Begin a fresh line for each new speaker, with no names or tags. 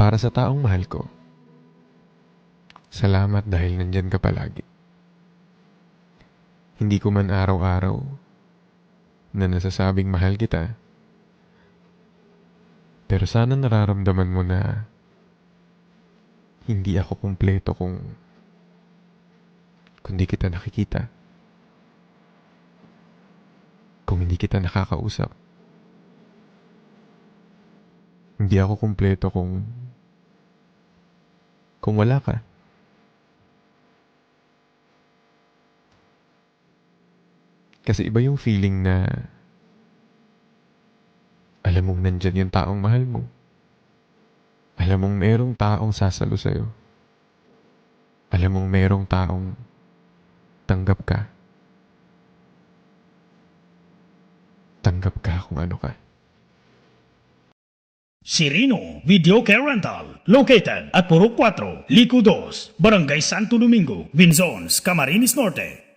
Para sa taong mahal ko, salamat dahil nandyan ka palagi. Hindi ko man araw-araw na nasasabing mahal kita, pero sana nararamdaman mo na hindi ako kumpleto kung kung di kita nakikita. Kung hindi kita nakakausap. Hindi ako kumpleto kung kung wala ka. Kasi iba yung feeling na alam mong nandyan yung taong mahal mo. Alam mong merong taong sasalo sa'yo. Alam mong merong taong tanggap ka. Tanggap ka kung ano ka.
Sirino Video Care Rental, located at Purok 4, Lico 2, Barangay Santo Domingo, Vinzons, Camarines Norte.